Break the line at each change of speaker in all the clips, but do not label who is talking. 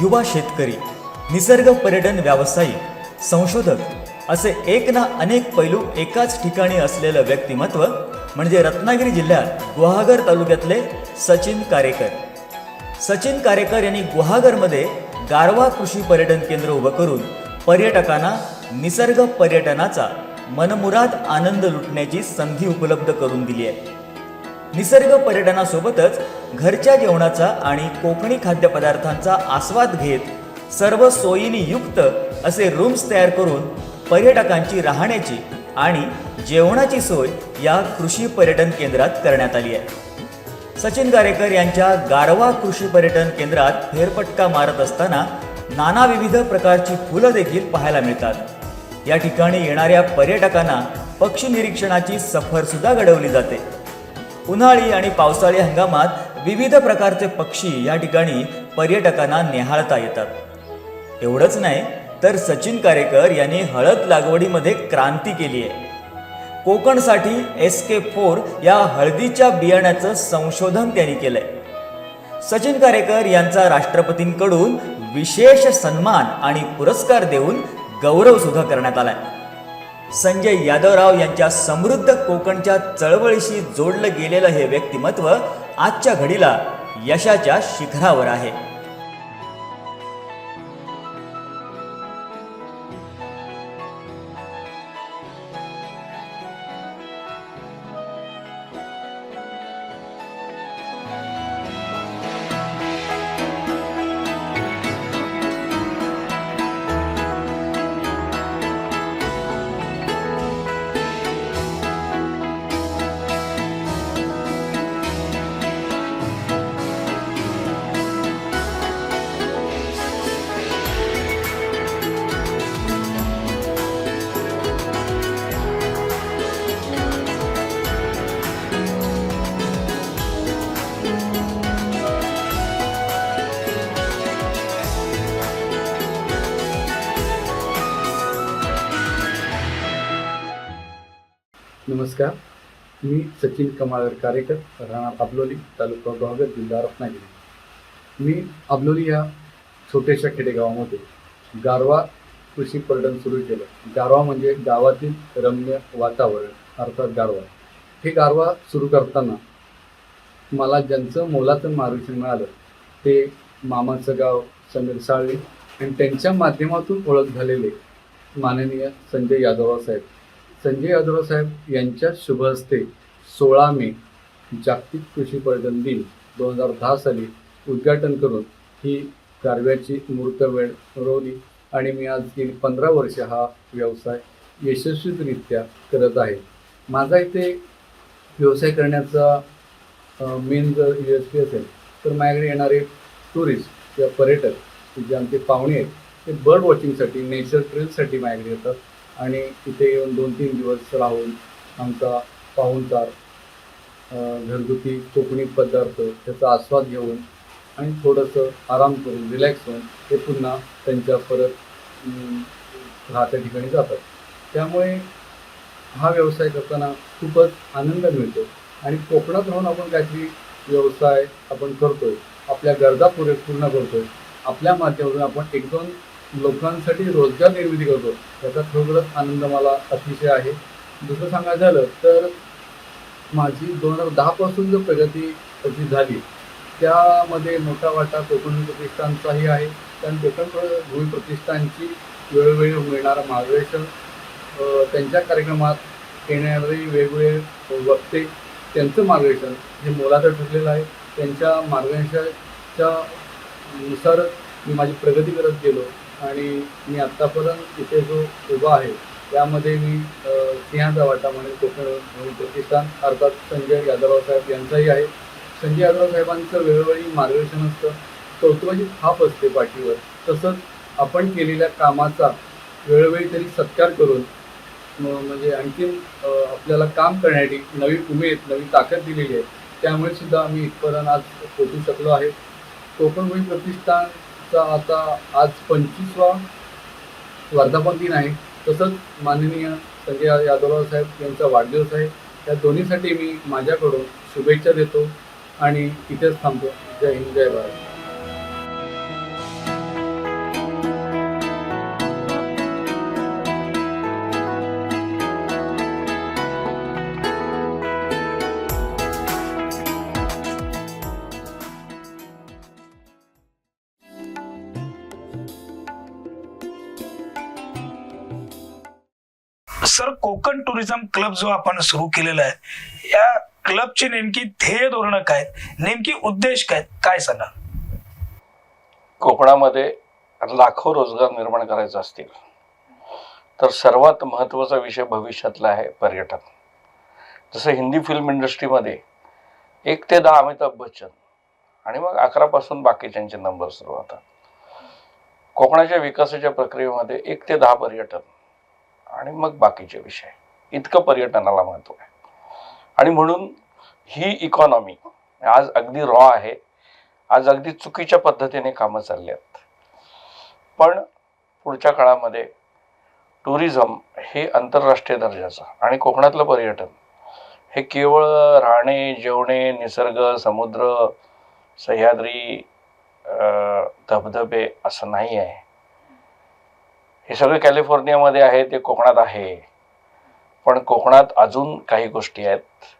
युवा शेतकरी निसर्ग पर्यटन व्यावसायिक संशोधक असे एक ना अनेक पैलू एकाच ठिकाणी असलेलं व्यक्तिमत्व म्हणजे रत्नागिरी जिल्ह्यात गुहागर तालुक्यातले सचिन कारेकर. सचिन कारेकर यांनी गुहागरमध्ये गारवा कृषी पर्यटन केंद्र उभं करून पर्यटकांना निसर्ग पर्यटनाचा मनमुराद आनंद लुटण्याची संधी उपलब्ध करून दिली आहे. निसर्ग पर्यटनासोबतच घरच्या जेवणाचा आणि कोकणी खाद्यपदार्थांचा आस्वाद घेत सर्व सोयीनी युक्त असे रूम्स तयार करून पर्यटकांची राहण्याची आणि जेवणाची सोय या कृषी पर्यटन केंद्रात करण्यात आली आहे. सचिन गारेकर यांच्या गारवा कृषी पर्यटन केंद्रात फेरपटका मारत असताना नाना विविध प्रकारची फुलं देखील पाहायला मिळतात. या ठिकाणी येणाऱ्या पर्यटकांना पक्षी निरीक्षणाची सफर सुद्धा घडवली जाते. उन्हाळी आणि पावसाळी हंगामात विविध प्रकारचे पक्षी या ठिकाणी पर्यटकांना निहाळता येतात. एवढंच नाही तर सचिन कारेकर यांनी हळद लागवडीमध्ये क्रांती केली आहे. कोकणसाठी एस के फोर या हळदीच्या बियाण्याचं संशोधन त्यांनी केलंय. सचिन कारेकर यांचा राष्ट्रपतींकडून विशेष सन्मान आणि पुरस्कार देऊन गौरव सुद्धा करण्यात आलाय. संजय यादवराव यांच्या समृद्ध कोकणच्या चळवळीशी जोडलं गेलेलं हे व्यक्तिमत्व आजच्या घडीला यशाच्या शिखरावर आहे.
नमस्कार. मी सचिन कमाळकर कारेकर राहणार अबलोली तालुका गोहागर जिल्हा रत्नागिरी. मी अबलोली या छोट्याशा खेडेगावामध्ये गारवा कृषी पर्यटन सुरू केलं. गारवा म्हणजे गावातील रम्य वातावरण अर्थात गारवा. हे गारवा सुरू करताना मला ज्यांचं मोलाचं मार्गदर्शन मिळालं ते मामाचं गाव समीर साळवे आणि त्यांच्या माध्यमातून ओळख झालेले माननीय संजय यादवराव साहेब. संजय यादव साहेब यांच्या शुभ हस्ते सोळा मे जागतिक कृषी पर्यटन दिन दोन हजार दहा साली उद्घाटन करून ही कारव्याची मूर्त वेळ रोवली आणि मी आज गेली पंधरा वर्ष हा व्यवसाय यशस्वीरित्या करत आहे. माझा इथे व्यवसाय करण्याचा मेन जर यू एस पी असेल तर माझ्याकडे येणारे टुरिस्ट किंवा पर्यटक जे आमचे पाहुणे आहेत ते बर्ड वॉचिंगसाठी नेचर ट्रेलसाठी माझ्याकडे येतात. आणि तिथे येऊन दोन तीन दिवस राहून आमचा पाहुणचार घरगुती कोकणी पदार्थ त्याचा आस्वाद घेऊन आणि थोडंसं आराम करून रिलॅक्स होऊन ते पुन्हा त्यांच्या परत राहत्या ठिकाणी जातात. त्यामुळे हा व्यवसाय करताना खूपच आनंद मिळतो आणि कोकणात राहून आपण काहीतरी व्यवसाय आपण करतोय आपल्या गरजा पुरे पूर्ण करतोय आपल्या माध्यमातून आपण एक दोन लोकांसाठी रोजगार निर्मिती करतो. त्याचा खरोखरच आनंद मला अतिशय आहे. दुसरं सांगायचं झालं तर माझी दोन हजार दहापासून जो प्रगती जी झाली त्यामध्ये मोठा वाटा कोकण प्रतिष्ठानचाही आहे. कारण कोकण भूमी प्रतिष्ठानची वेळोवेळी मिळणारं मार्गदर्शन त्यांच्या कार्यक्रमात येणारे वेगवेगळे वक्ते त्यांचं मार्गदर्शन हे मोलाचं ठरलेलं आहे त्यांच्या मार्गदर्शनाच्या नुसार मी माझी प्रगती करत गेलो. आणि मी आत्तापर्यंत इथे जो उभा आहे त्यामध्ये मी सिंहाचा वाटा म्हणेल कोकण प्रतिष्ठान अर्थात संजय यादवराव साहेब यांचाही आहे. संजय यादवराव साहेबांचं वेळोवेळी मार्गदर्शन असतं. कौतुकाची थाप असते पाठीवर. तसंच आपण केलेल्या कामाचा वेळोवेळी तरी सत्कार करून म्हणजे आणखीन आपल्याला काम करण्यासाठी नवी उमेद नवी ताकद दिलेली आहे. त्यामुळे सुद्धा आम्ही इथपर्यंत आज पोचू शकलो आहे. कोकण भूमी आजचा आता आज पंचवीसवा वर्धापन दिन आहे. तसंच माननीय संजय यादवराव साहेब यांचा वाढदिवस आहे. या दोन्हीसाठी मी माझ्याकडून शुभेच्छा देतो आणि इथेच थांबतो. जय हिंद जय Bharat.
Sir Konkan tourism club जो आपण सुरू केलेला आहे या क्लबची नेमकी ध्येय धोरणं काय नेमकी उद्देश काय काय सांगा
कोकणामध्ये लाखो रोजगार निर्माण करायचे असतील तर सर्वात महत्त्वाचा विषय भविष्यातला आहे पर्यटन. जसं हिंदी फिल्म इंडस्ट्रीमध्ये एक ते दहा अमिताभ बच्चन आणि मग अकरापासून बाकीच्यांचे नंबर सुरू होतात. कोकणाच्या विकासाच्या प्रक्रियेमध्ये एक ते दहा पर्यटन आणि मग बाकीचे विषय. इतकं पर्यटनाला महत्त्व आहे. आणि म्हणून ही इकॉनॉमी आज अगदी रॉ आहे. आज अगदी चुकीच्या पद्धतीने कामं चालली आहेत. पण पुढच्या काळामध्ये टुरिझम हे आंतरराष्ट्रीय दर्जाचं आणि कोकणातलं पर्यटन हे केवळ राहणे जेवणे निसर्ग समुद्र सह्याद्री धबधबे असं नाही आहे हे सगळं कॅलिफोर्नियामध्ये आहे ते कोकणात आहे. पण कोकणात अजून काही गोष्टी आहेत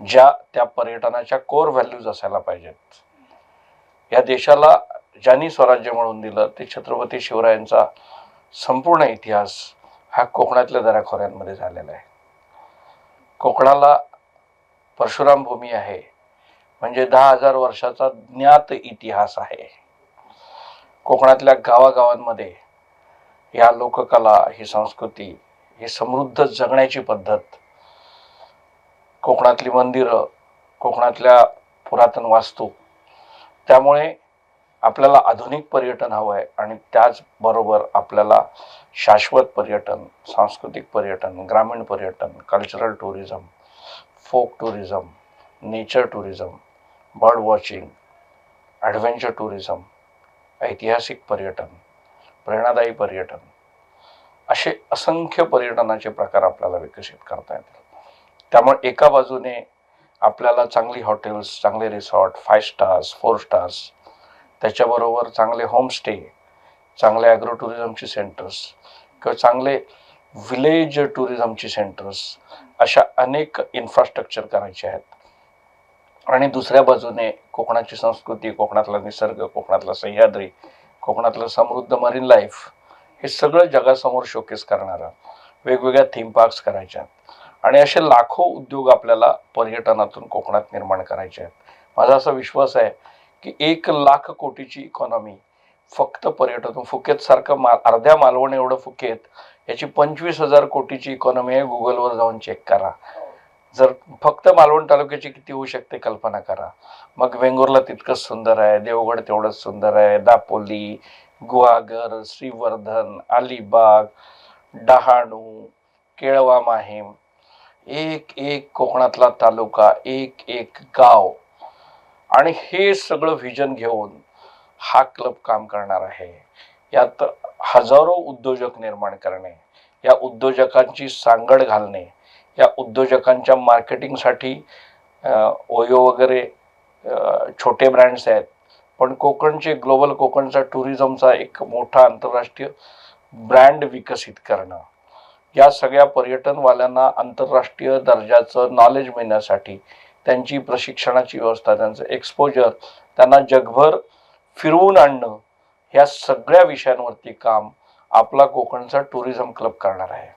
ज्या त्या पर्यटनाच्या कोर व्हॅल्यूज असायला पाहिजेत. या देशाला ज्यांनी स्वराज्य मिळवून दिलं ते छत्रपती शिवरायांचा संपूर्ण इतिहास हा कोकणातल्या दऱ्याखोऱ्यांमध्ये झालेला आहे. कोकणाला परशुराम भूमी आहे म्हणजे दहा हजार वर्षाचा ज्ञात इतिहास आहे. कोकणातल्या गावागावांमध्ये ह्या लोककला ही संस्कृती ही समृद्ध जगण्याची पद्धत. कोकणातली मंदिरं कोकणातल्या पुरातन वास्तू. त्यामुळे आपल्याला आधुनिक पर्यटन हवं आहे आणि त्याचबरोबर आपल्याला शाश्वत पर्यटन सांस्कृतिक पर्यटन ग्रामीण पर्यटन cultural tourism folk tourism nature tourism bird watching adventure tourism ऐतिहासिक पर्यटन. प्रेरणादायी पर्यटन. असे असंख्य पर्यटनाचे प्रकार आपल्याला विकसित करता येतील. त्यामुळे एका बाजूने आपल्याला चांगली हॉटेल्स चांगले resort five stars four stars त्याच्याबरोबर चांगले होमस्टे चांगले ॲग्रो टुरिझमची सेंटर्स किंवा चांगले विलेज टुरिझमची सेंटर्स अशा अनेक इन्फ्रास्ट्रक्चर करायचे आहेत. आणि दुसऱ्या बाजूने कोकणाची संस्कृती कोकणातला निसर्ग कोकणातला सह्याद्री कोकणातलं समृद्ध मरीन लाईफ हे सगळं जगासमोर शोकेस करणारं. वेगवेगळ्या थीम पार्क्स करायच्या आहेत आणि असे लाखो उद्योग आपल्याला पर्यटनातून कोकणात निर्माण करायचे आहेत. माझा असा विश्वास आहे की एक लाख कोटीची इकॉनॉमी फक्त पर्यटन फुकेतसारखं मा अर्ध्या मालवण एवढं फुकेत याची पंचवीस हजार कोटीची इकॉनॉमी आहे गुगलवर जाऊन चेक करा. जर फक्त मालवण तालुक्याची किती होऊ शकते कल्पना करा. मग वेंगुर्ला तितकंच सुंदर आहे देवगड तेवढंच सुंदर आहे दापोली गुहागर श्रीवर्धन अलिबाग डहाणू केळवा माहीम एक एक कोकणातला तालुका एक एक गाव. आणि हे सगळं व्हिजन घेऊन हा क्लब काम करणार आहे. यात हजारो उद्योजक निर्माण करणे या उद्योजकांची सांगड घालणे या उद्योजकांच्या मार्केटिंगसाठी ओयो वगैरे छोटे ब्रँड्स आहेत. पण कोकणचे ग्लोबल कोकणचा टुरिझमचा एक मोठा आंतरराष्ट्रीय ब्रँड विकसित करणं. या सगळ्या पर्यटनवाल्यांना आंतरराष्ट्रीय दर्जाचं नॉलेज मिळण्यासाठी त्यांची प्रशिक्षणाची व्यवस्था त्यांचं एक्सपोजर त्यांना जगभर फिरवून आणणं ह्या सगळ्या विषयांवरती काम आपला कोकणचा टुरिझम क्लब करणार आहे.